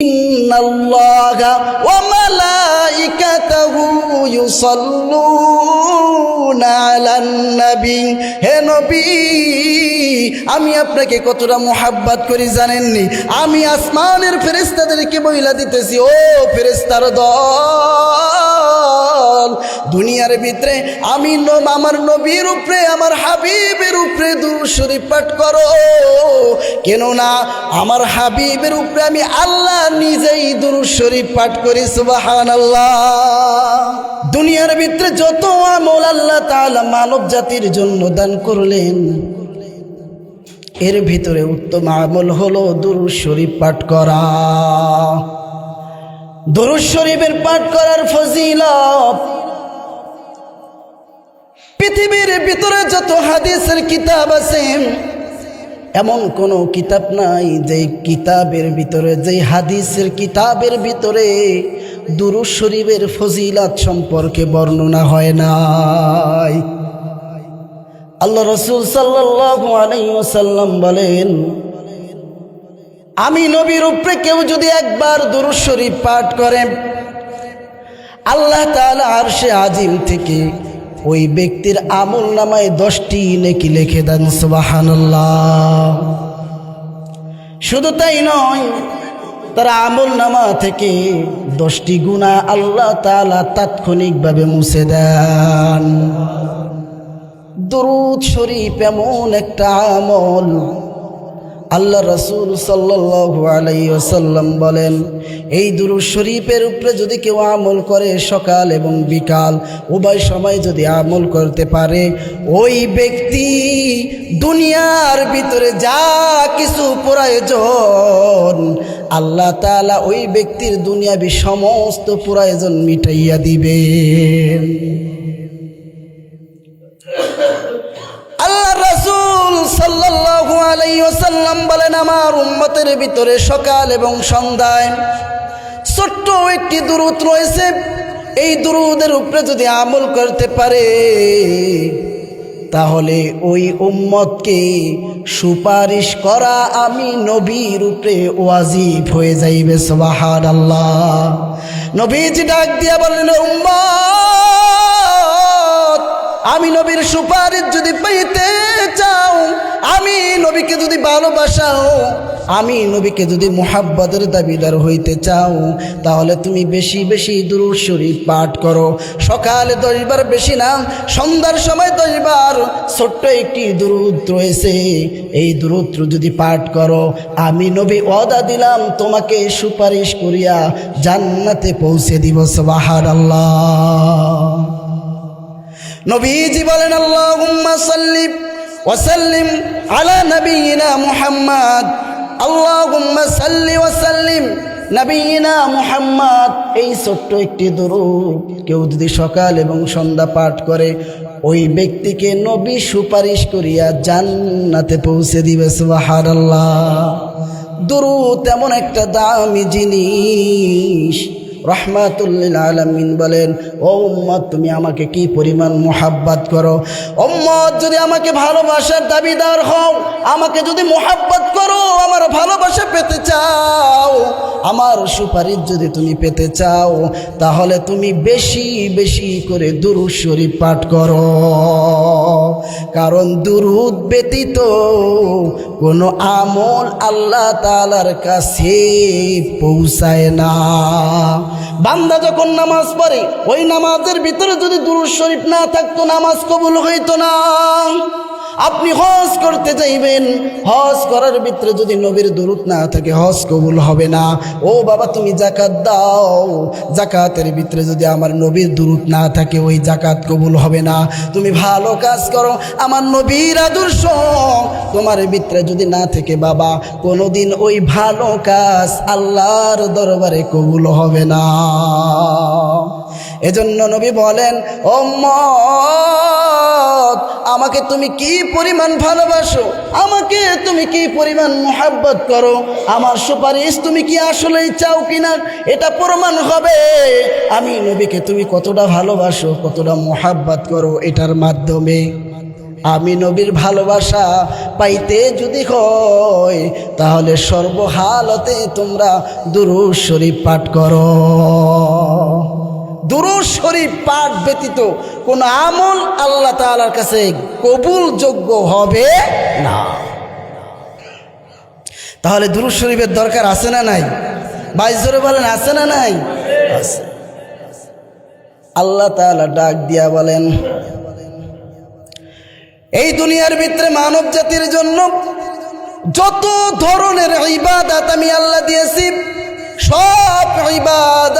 إن الله وملائكته يصلون على النبي হে নবী আমি আপনাকে কতটা মোহাব্বত করি জানেননি আমি আসমানের ফেরেস্তাদেরকে বইলা দিতেছি ও ফেরেস্তার দল দুনিয়ার ভিতরে আমি আমার নবীর উপরে, আমার হাবিবের উপরে দুরূদ শরীফ পাঠ করো। কেননা আমার হাবিবের উপরে আমি আল্লাহ নিজেই দুরূদ শরীফ পাঠ করি, সুবহানাল্লাহ। দুনিয়ার ভিতরে যত আমল আল্লাহ তাআলা মানব জাতির জন্য দান করলেন, এর ভিতরে উত্তম আমল হলো দুরূদ শরীফ পাঠ করা। দুরূদ শরীফের পাঠ করার ফজিলত। পৃথিবীর ভিতরে যত হাদিসের কিতাব আছে, এমন কোনো কিতাব নাই যে কিতাবের ভিতরে, যে হাদিসের কিতাবের ভিতরে দুরুজ শরীফের ফজিলাত সম্পর্কে বর্ণনা হয় নাই। আল্লাহ রসুল আলাইহি ওয়াসাল্লাম বলেন আমি নবীর উপরে কেউ যদি একবার শরীফ পাঠ করে, আল্লাহ তাআলা আরশে আজিম থেকে ওই ব্যক্তির আমল নামায় দশটি নেকি লিখে দেন, সুবহানাল্লাহ। শুধু তাই নয়, তার আমল নামা থেকে দশটি গুণা আল্লাহ তাআলা তাৎক্ষণিকভাবে মুছে দেন। দরুদ শরীফ এমন একটা আমল আল্লাহ রসুল ওয়াসাল্লাম বলেন, এই দুরু শরীফের উপরে যদি কেউ আমল করে সকাল এবং বিকাল, উভয় সময় যদি আমল করতে পারে, ওই ব্যক্তি দুনিয়ার ভিতরে যা কিছু প্রয়োজন, আল্লাহ তাআলা ওই ব্যক্তির দুনিয়াবি সমস্ত প্রয়োজন মিটাইয়া দিবেন আল্লাহ রসুল সাল্লাল্লাহু আলাইহি ওয়াসাল্লাম বলেন, আমার উম্মতের ভিতরে সকাল এবং সন্ধ্যায় ছোট্ট একটি দুরুদ রয়েছে। এই দুরুদের উপরে যদি আমল করতে পারে, তাহলে ওই উম্মতকে সুপারিশ করা আমি নবীর উপরে ওয়াজিব হয়ে যাইবে সুবাহান আল্লাহ নবীজি ডাক দিয়া বললেন, উম্মত আমি নবীর সুপারিশ যদি পাইতে চাও, আমি নবীকে যদি ভালোবাসাও, আমি নবীকে যদি মোহাব্বতের দাবিদার হইতে চাও, তাহলে তুমি বেশি বেশি দুরুদ শরীফ পাঠ করো। সকালে দশবার বেশি না, সন্ধ্যার সময় দশবার ছোট্ট একটি দুরুদ রয়েছে। এই দুরুদ যদি পাঠ করো, আমি নবী অদা দিলাম, তোমাকে সুপারিশ করিয়া জান্নাতে পৌঁছে দিব সবাহার আল্লাহ নবীজি বলেন ওয়াসাল্লিম আলা নবিয়িনা মুহাম্মদ। আল্লাহুম্মা সাল্লি নবীনা মুহাম্মদ। এই ছোট্ট একটি দরুদ কেউ যদি সকাল এবং সন্ধ্যা পাঠ করে, ওই ব্যক্তিকে নবী সুপারিশ করিয়া জান্নাতে পৌঁছে দিবে, সুবহানাল্লাহ। দরুদ তেমন একটা দামি জিনিস। রহমাতুল্লিল আলমিন বলেন, ও উম্মত, তুমি আমাকে কি পরিমাণ মোহাব্বাত করো? উম্মত, যদি আমাকে ভালোবাসার দাবিদার হও, আমাকে যদি মোহাব্বত করো, আমার ভালোবাসা পেতে চাও, আমার সুপারিশ যদি তুমি পেতে চাও, তাহলে তুমি বেশি বেশি করে দুরুদ শরীফ পাঠ করো। কারণ দুরুদ ব্যতীত কোনো আমল আল্লাহ তালার কাছে পৌঁছায় না। বান্দা যখন নামাজ পড়ে, ওই নামাজের ভিতরে যদি দুরুদ শরীফ না থাকতো, নামাজ কবুল হইতো না। আপনি হজ করতে চাইবেন হজ করার ভিতরে যদি নবীর দূরত না থাকে, হজ কবুল হবে না। ও বাবা, তুমি জাকাত দাও। জাকাতের ভিতরে যদি আমার নবীর দূরত না থাকে, ওই জাকাত কবুল হবে না। তুমি ভালো কাজ করো। আমার নবীর আদর্শ, তোমার ভিতরে যদি না থাকে, বাবা, কোনোদিন ওই ভালো কাজ আল্লাহর দরবারে কবুল হবে না। এজন্য নবী বলেন ও মত আমাকে তুমি কি পরিমাণ ভালোবাসো? আমাকে তুমি কি পরিমাণ মোহাব্বত করো? আমার সুপারিশ তুমি কি আসলেই চাও কিনা? এটা প্রমাণ হবে। আমি নবীকে তুমি কতটা ভালোবাসো, কতটা মোহাব্বত করো এটার মাধ্যমে। আমি নবীর ভালোবাসা পাইতে যদি হয়, তাহলে সর্বহালতে তোমরা দুরুজ শরীফ পাঠ করো। দুরুজ পাঠ ব্যতীত কোন আমল আল্লাহ তাআলার কাছে কবুলযোগ্য হবে না। তাহলে দুরুজ শরীফের দরকার আছে না নাই? বাইশ ধরে বলেন, আছে না নাই? আছে। আল্লাহ তাআলা ডাক দিয়া বলেন, এই দুনিয়ার ভিতরে মানব জাতির জন্য যত ধরনের ইবাদাত আমি আল্লাহ দিয়েছি, সব ইবাদাত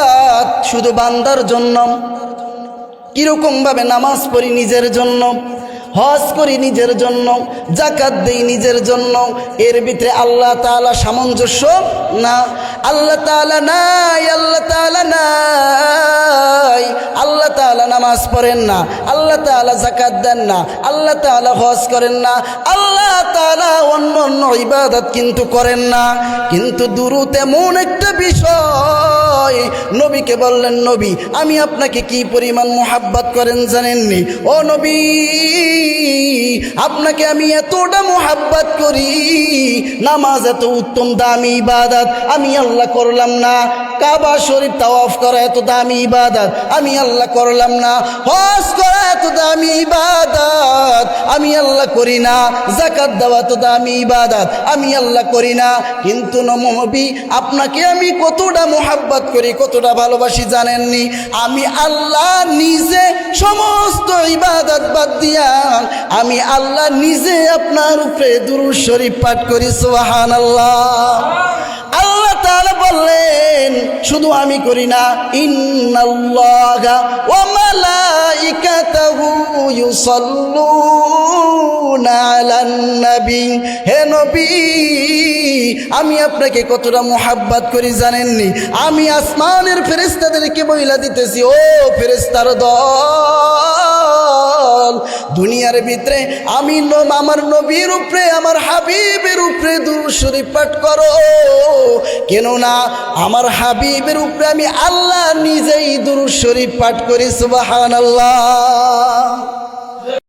শুধু বান্দার জন্য। কীরকম ভাবে নামাজ পড়ি নিজের জন্য, হজ করি নিজের জন্য জাকাত দেই নিজের জন্য, এর ভিতরে আল্লাহ তাআলা সামঞ্জস্য না? আল্লাহ তাআলা নাই, আল্লাহ তাআলা নাই। আল্লাহ তাআলা নামাজ পড়েন না, আল্লাহ তাআলা জাকাত দেন না, আল্লাহ তাআলা হজ করেন না, আল্লাহ তালা অন্য অন্য ইবাদত কিন্তু করেন না। কিন্তু দুরুত এমন একটা বিষয় নবীকে বললেন, নবী, আমি আপনাকে কি পরিমাণ মোহাব্বত করেন জানেননি? ও নবী, আপনাকে আমি এতটা মোহাব্বত করি, নামাজ এত উত্তম দামি ইবাদত, আমি আল্লাহ করলাম না। কাবা শরীফ তাওয়াফ করা এত দামি ইবাদত, আমি আল্লাহ করলাম না। হজ করা এত দামি ইবাদত, আমি আল্লাহ করি না। জাকাত দেওয়া তো দামি ইবাদত, আমি আল্লাহ করি না। কিন্তু নবী, আপনাকে আমি কতটা মোহাব্বত করি, কতটা ভালোবাসি জানেননি? আমি আল্লাহ নিজে সমস্ত ইবাদত বাদ দিয়া, আমি আল্লাহ নিজে আপনার উপরে দুরুদ শরীফ পাঠ করি সোহান আল্লাহ আল্লাহ তাআলা বললেন, শুধু আমি করি না, ইন্নাল্লাহা ওয়া মালাইকাতাহু ইউসাল্লুনা আলান নবী হে নবী আমি আপনাকে কতটা মোহাব্বত করি জানেননি? আমি আসমানের ফেরেশতাদেরকে বইলা দিতেছি, ও ফেরেশতার দল, দুনিয়ার ভিতরে আমি আমার নবীর উপরে, আমার হাবিবের উপরে দুরূদ শরীফ পাঠ করো। কেননা আমার হাবিবের উপরে আমি আল্লাহ নিজেই দুরূদ শরীফ পাঠ করি, সুবহানাল্লাহ।